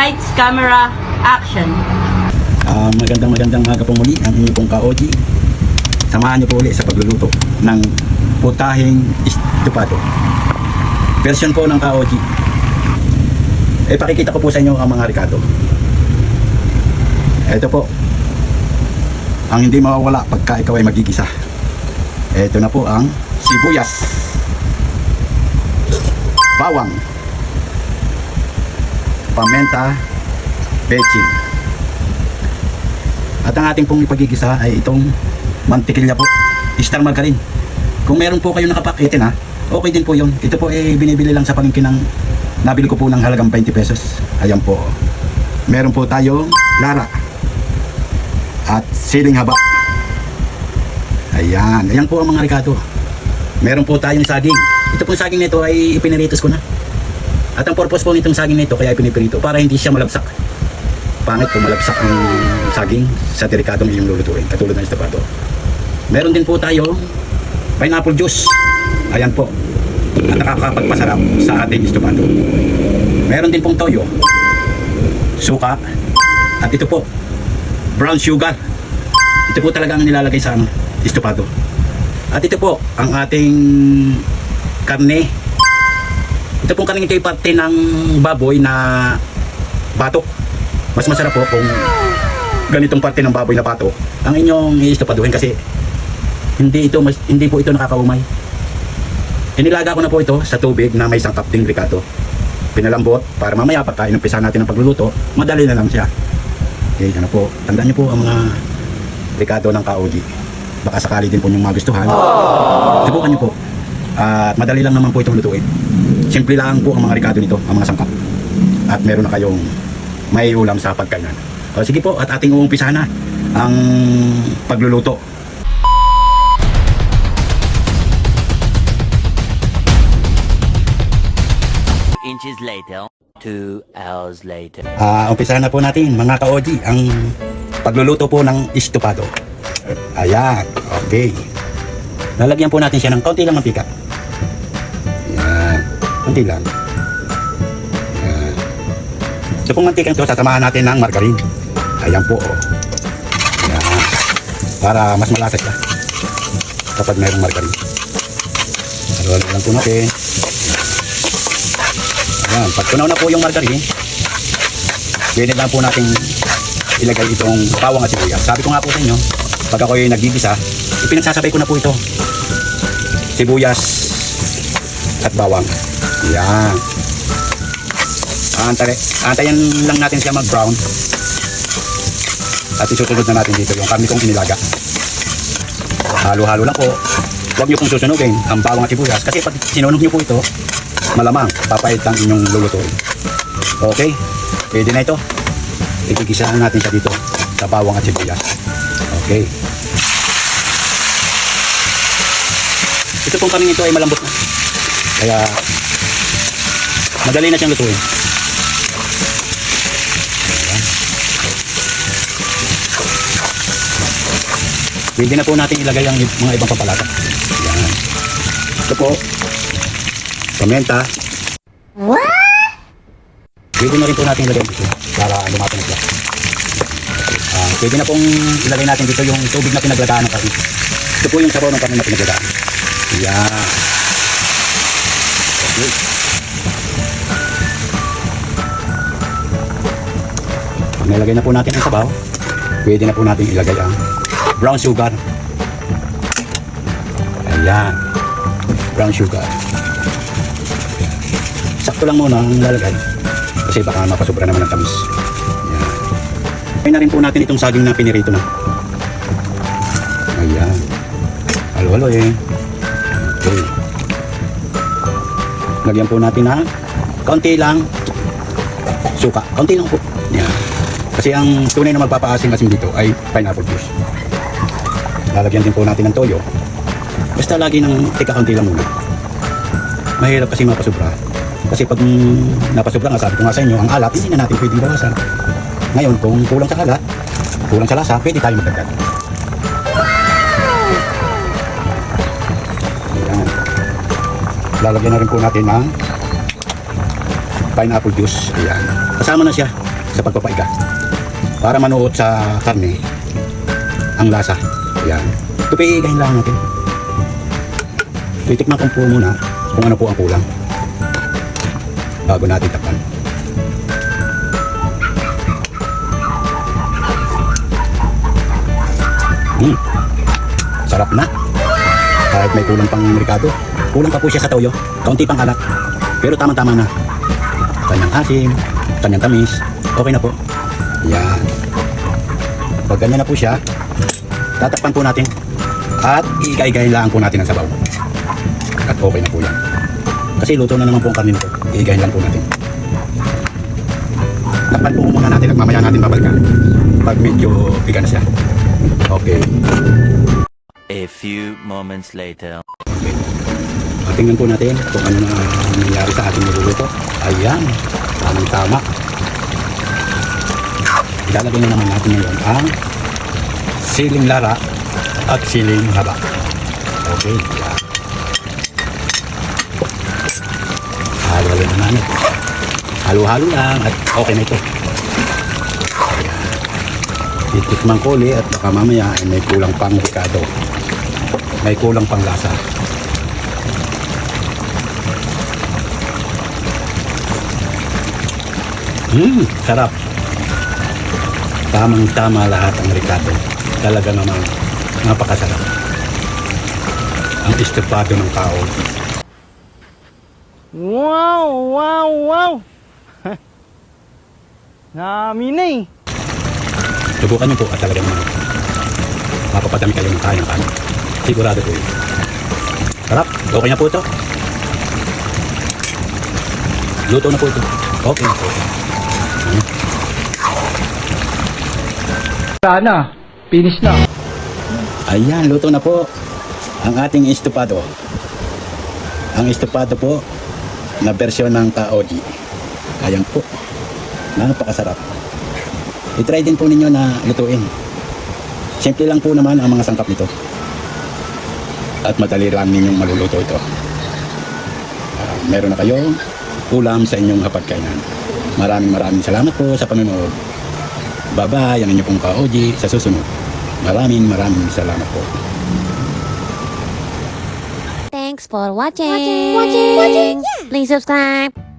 Lights, camera, action. Ah, magandang magandang maga po muli ang inyong pong ka-OG. Samahan niyo po ulit sa pagluluto ng putahing estupado. Version po ng ka-OG. Eh, pakikita ko po sa inyo ang mga Ricardo. Ito po. Ang hindi mawawala pagka ikaw ay magigisa. Ito na po ang sibuyas. Bawang. Pamenta. Bechin. At ang ating pong ipagigisa ay itong mantikilya po. Star margarine. Kung meron po kayo nakapakitin ha, okay din po yun. Ito po ay binibili lang sa palengke ng nabili ko po ng halagang 20 pesos. Ayan po. Meron po tayong lara. At siling haba. Ayan. Ayan po ang mga ricado. Meron po tayong saging. Ito po saging nito ay ipiniritos ko na. At ang purpose po nitong saging nito kaya ipinipirito para hindi siya malabsak. Pangit kung malabsak ang saging sa delikadong iyong lulutuin katulad ng estopado meron din po tayo pineapple juice. Ayan po. At nakakapagpasarap sa ating estopado meron din pong toyo. Suka. At ito po brown sugar. Ito po talaga ang nilalagay sa ano, estopado at ito po ang ating karne ito pong karne ito ay parte ng baboy na batok. Mas masarap po kung ganitong parte ng baboy na pato ang inyong iistopaduhin kasi hindi ito mas, hindi po ito nakakaumay. Inilaga ko na po ito sa tubig na may sangkap ding ricado. Pinalambot para mamaya pagka inumpisa natin ang pagluluto madali na lang siya. Okay ano po? Tandaan niyo po ang mga ricado ng kaogi baka sakali din po yung magustuhan. Subukan niyo po at madali lang naman po itong lutuin simple lang po ang mga ricado nito ang mga sangkap at meron na kayong may ulam sa pagkainan. O sige po, at ating uumpisahan na ang pagluluto. inches later, two hours later. Ah, umpisahan na po natin mga ka-OG ang pagluluto po ng estopado. Ayan, okay. Lalagyan po natin siya ng kaunti lang mantika. Ayan, kaunti lang. Ayan. Ito pong mantika ito, sasamahan natin ng margarine. Ayan po, oh. Ayan. Para mas malasa siya kapag mayroong margarine. Haluan lang po natin. Ayan, pag tunaw na po yung margarine, pwede lang po natin ilagay itong bawang at sibuyas. Sabi ko nga po sa inyo, pag ako'y nagigisa, ipinagsasabay ko na po ito. Sibuyas at bawang. Yan. Antay, antayin lang natin siya mag-brown. At isusunod na natin dito yung kami kong inilaga. Halo-halo lang po. Huwag niyo pong susunugin ang bawang at sibuyas. Kasi pag sinunog niyo po ito, malamang papait ang inyong lulutuin. Okay? Pwede na ito. Igigisahan natin siya dito sa bawang at sibuyas. Okay. Ito pong kaming ito ay malambot na. Kaya madali na siyang lutuin. Pwede na po natin ilagay ang mga ibang papalata. Yan. Ito po, pamenta. Pwede na rin po natin ilagay dito para lumapin na siya. Ah, pwede na pong ilagay natin dito yung tubig na pinaglagaan ng karne. Ito po yung sabaw ng karne na pinaglagaan. Yan. Okay. Nilagay na po natin ang sabaw, pwede na po natin ilagay ang brown sugar. Ayan. Brown sugar. Sakto lang muna ang lalagay. Kasi baka mapasobra naman ang tamis. Ayan. Ay na rin po natin itong saging na pinirito na. Ayan. Halo-halo eh. Okay. Lagyan po natin na kaunti lang suka. Kaunti lang po. Kasi ang tunay na magpapaasim-asim dito ay pineapple juice. Lalagyan din po natin ng toyo. Basta lagi ng tika kaunti lang muna. Mahirap kasi mapasobra. Kasi pag napasobra nga, sabi ko nga sa inyo, ang alat, hindi na natin pwedeng bawasan. Ngayon, kung kulang sa kalat, kulang sa lasa, pwede tayo magdagdag. Lalagyan na rin po natin ng pineapple juice. Ayan. kasama na siya sa pagpapaiga. Para manuot sa karne ang lasa. Yan. Iigahin lang natin. Titikman ko po muna kung ano po ang kulang. Bago natin takpan. Hmm. Sarap na. Kahit may kulang pang merikado. Kulang pa po siya sa toyo. Kaunti pang alat. Pero tamang-tama na. Kanyang asim, kanyang tamis. Okay na po. Yan. Pag ganyan na po siya, tatakpan po natin. At iigay-igayin lang po natin ang sabaw. At okay na po yan. Kasi luto na naman po ang karne nito. Iigayin lang po natin. Takpan po muna natin at mamaya natin babalikan. Pag medyo biga na siya. Okay. A few moments later. Okay. Tingnan po natin kung ano na nangyari sa ating niluluto. Ayan, tamang tama. Ilalagay na naman natin ngayon ang siling lara at siling haba. Okay. Halo-halo na namin. Halo-halo lang at okay na ito. Titikman ko ulit at baka mamaya ay may kulang pang ricado. May kulang pang lasa. Hmm, sarap. Tamang-tama lahat ang Ricardo. Talaga naman, napakasarap. Ang estupado ng tao. Wow! Wow! Wow! Namin na eh. Subukan niyo po at talaga naman mapapadami kayo ng kayang kanin. Sigurado po yun. Sarap. Okay na po ito. Luto na po ito. Okay na po ito. Sana. Finish na. Ayan, luto na po ang ating estupado. Ang estupado po na bersyon ng kaoji. Ayan po. Napakasarap. I-try din po ninyo na lutuin. Simple lang po naman ang mga sangkap nito. At madali lang ninyong maluluto ito. Ah, meron na kayong ulam sa inyong hapagkainan. Maraming maraming salamat po sa panonood. Bye-bye ang inyong pong kaoji sa susunod. Maraming maraming salamat po. Thanks for watching. Watching. Watching. Watching. Please subscribe.